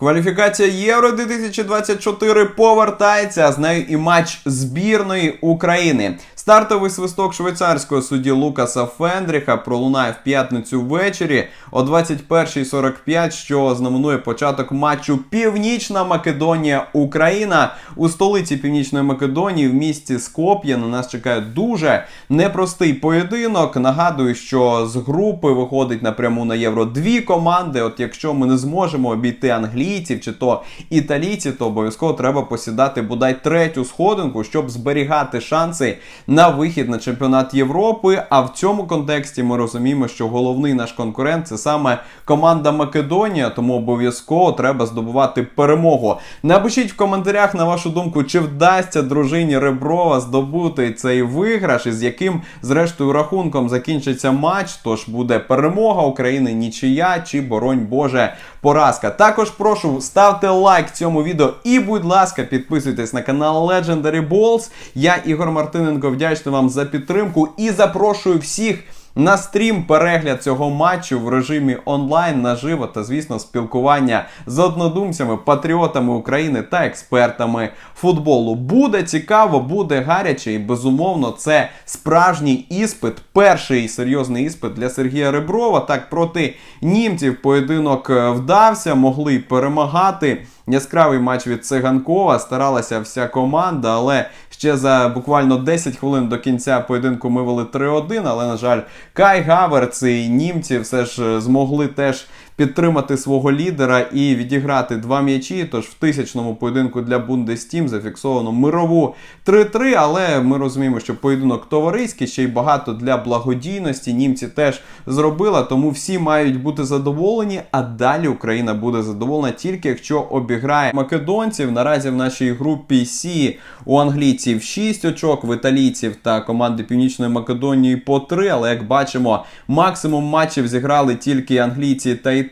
Кваліфікація Євро 2024 повертається, а з нею і матч збірної України. Стартовий свисток швейцарського судді Лукаса Фендріха пролунає в п'ятницю ввечері о 21.45, що знаменує початок матчу Північна Македонія Україна у столиці Північної Македонії в місті Скоп'є. На нас чекає дуже непростий поєдинок. Нагадую, що з групи виходить напряму на євро дві команди. От якщо ми не зможемо обійти англійців чи то італійців, то обов'язково треба посідати бодай третю сходинку, щоб зберігати шанси на вихід на чемпіонат Європи. А в цьому контексті ми розуміємо, що головний наш конкурент це саме команда Македонія, тому обов'язково треба здобувати перемогу. Напишіть в коментарях на вашу думку, чи вдасться дружині Реброва здобути цей виграш, і з яким зрештою рахунком закінчиться матч. Тож буде перемога України, нічия чи боронь Боже поразка. Також прошу ставте лайк цьому відео і, будь ласка, підписуйтесь на канал Legendary Balls. Я Ігор Мартиненко вдячний вам за підтримку і запрошую всіх. На стрім перегляд цього матчу в режимі онлайн наживо та, звісно, спілкування з однодумцями, патріотами України та експертами футболу. Буде цікаво, буде гаряче, і безумовно, це справжній іспит, перший серйозний іспит для Сергія Реброва. Так проти німців поєдинок е, вдався, могли перемагати. Яскравий матч від Циганкова, старалася вся команда, але ще за буквально 10 хвилин до кінця поєдинку ми вели 3-1, але, на жаль, Кай Гаверц і німці все ж е, змогли теж підтримати свого лідера і відіграти два м'ячі. Тож в тисячному поєдинку для Бундестім зафіксовано мирову 3-3, але ми розуміємо, що поєдинок товариський, ще й багато для благодійності. Німці теж зробила, тому всі мають бути задоволені, а далі Україна буде задоволена тільки якщо обіграє македонців. Наразі в нашій групі Сі у англійців 6 очок, в італійців та команди Північної Македонії по 3. Але як бачимо, максимум матчів зіграли тільки англійці та італійці.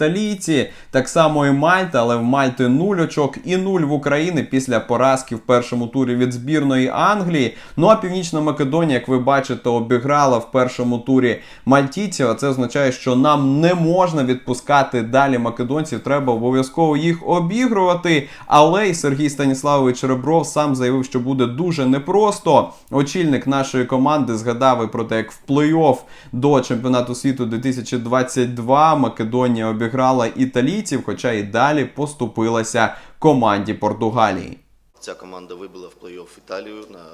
Так само і Мальта, але в Мальти 0 очок і 0 в Україні після поразки в першому турі від збірної Англії. Ну а Північна Македонія, як ви бачите, обіграла в першому турі мальтійців. А це означає, що нам не можна відпускати далі македонців. Треба обов'язково їх обігрувати. Але й Сергій Станіславович Ребров сам заявив, що буде дуже непросто. Очільник нашої команди згадав і про те, як в плей-офф до чемпіонату світу 2022 Македонія обіграла італійців, хоча і далі поступилася команді Португалії. Ця команда вибила в плей-офф Італію на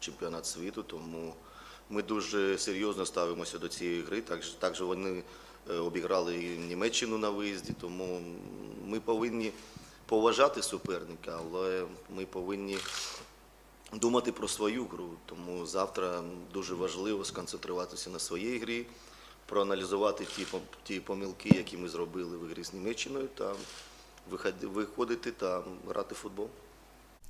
чемпіонат світу, тому ми дуже серйозно ставимося до цієї гри. Також, також вони е, обіграли Німеччину на виїзді, тому ми повинні поважати суперника, але ми повинні думати про свою гру. Тому завтра дуже важливо сконцентруватися на своїй грі, проаналізувати ті, ті помилки, які ми зробили в ігрі з Німеччиною, та виходити та грати в футбол.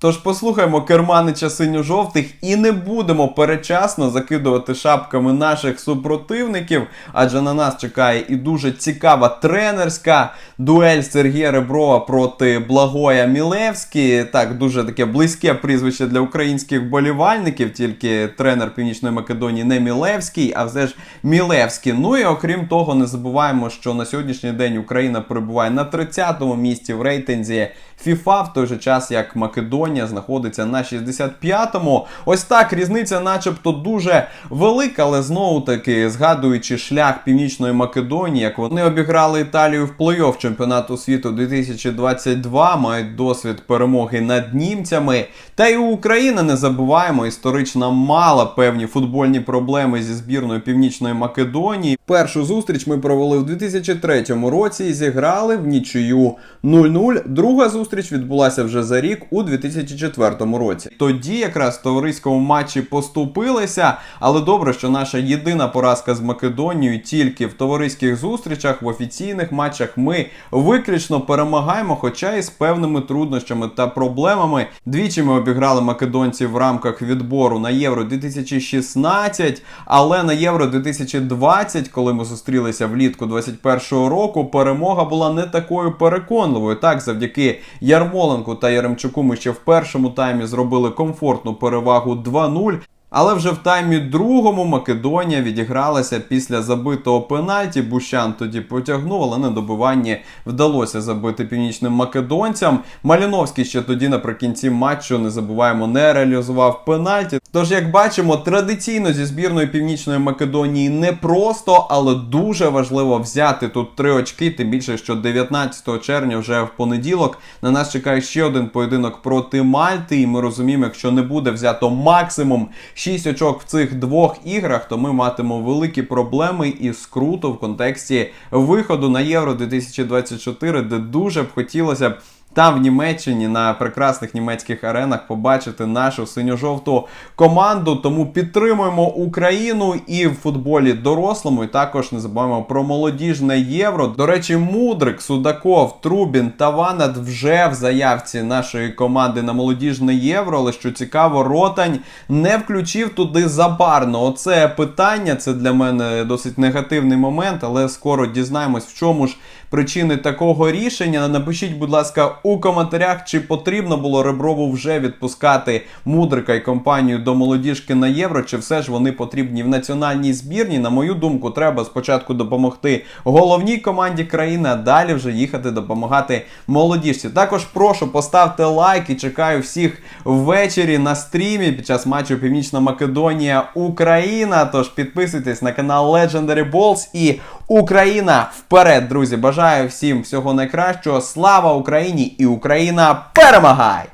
Тож послухаємо керманича синьо-жовтих і не будемо перечасно закидувати шапками наших супротивників, адже на нас чекає і дуже цікава тренерська дуель Сергія Реброва проти Благоя Мілевський. Так, дуже таке близьке прізвище для українських болівальників, тільки тренер Північної Македонії не Мілевський, а все ж Мілевський. Ну і окрім того, не забуваємо, що на сьогоднішній день Україна перебуває на 30-му місці в рейтинзі FIFA, в той же час як Македонія знаходиться на 65-му. Ось так різниця, начебто, дуже велика, але знову таки згадуючи шлях Північної Македонії, як вони обіграли Італію в плей-офф чемпіонату світу 2022, мають досвід перемоги над німцями. Та й Україна не забуваємо, історично мала певні футбольні проблеми зі збірною Північної Македонії. Першу зустріч ми провели в 2003 році і зіграли в нічию 0-0. Друга зустріч відбулася вже за рік у 2004 році. Тоді якраз в товариському матчі поступилися, але добре, що наша єдина поразка з Македонією тільки в товариських зустрічах, в офіційних матчах ми виключно перемагаємо, хоча і з певними труднощами та проблемами. Двічі ми обіграли македонців в рамках відбору на Євро 2016, але на Євро 2020, коли ми зустрілися влітку 2021 року, перемога була не такою переконливою. Так, завдяки Ярмоленку та Яремчуку ми ще в першому таймі зробили комфортну перевагу 2-0. Але вже в таймі другому Македонія відігралася після забитого пенальті. Бущан тоді потягнув, але на добиванні вдалося забити північним македонцям. Маліновський ще тоді наприкінці матчу не забуваємо, не реалізував пенальті. Тож, як бачимо, традиційно зі збірної північної Македонії не просто, але дуже важливо взяти тут три очки. Тим більше, що 19 червня вже в понеділок на нас чекає ще один поєдинок проти Мальти. І ми розуміємо, якщо не буде взято максимум 6 очок в цих двох іграх, то ми матимемо великі проблеми і скруту в контексті виходу на Євро 2024, де дуже б хотілося б. Там в Німеччині на прекрасних німецьких аренах побачити нашу синьо-жовту команду. Тому підтримуємо Україну і в футболі дорослому. І також не забуваємо про молодіжне євро. До речі, Мудрик, Судаков, Трубін та Ванат вже в заявці нашої команди на молодіжне євро. Але що цікаво, Ротань не включив туди забарно. Оце питання. Це для мене досить негативний момент, але скоро дізнаємось, в чому ж причини такого рішення. Напишіть, будь ласка, у коментарях, чи потрібно було Реброву вже відпускати Мудрика і компанію до молодіжки на євро, чи все ж вони потрібні в національній збірні. На мою думку, треба спочатку допомогти головній команді країни, а далі вже їхати допомагати молодіжці. Також прошу поставте лайк і чекаю всіх ввечері на стрімі під час матчу Північна Македонія Україна. Тож підписуйтесь на канал Legendary Balls і Україна вперед, друзі! Бажаю всім всього найкращого. Слава Україні і Україна перемагай!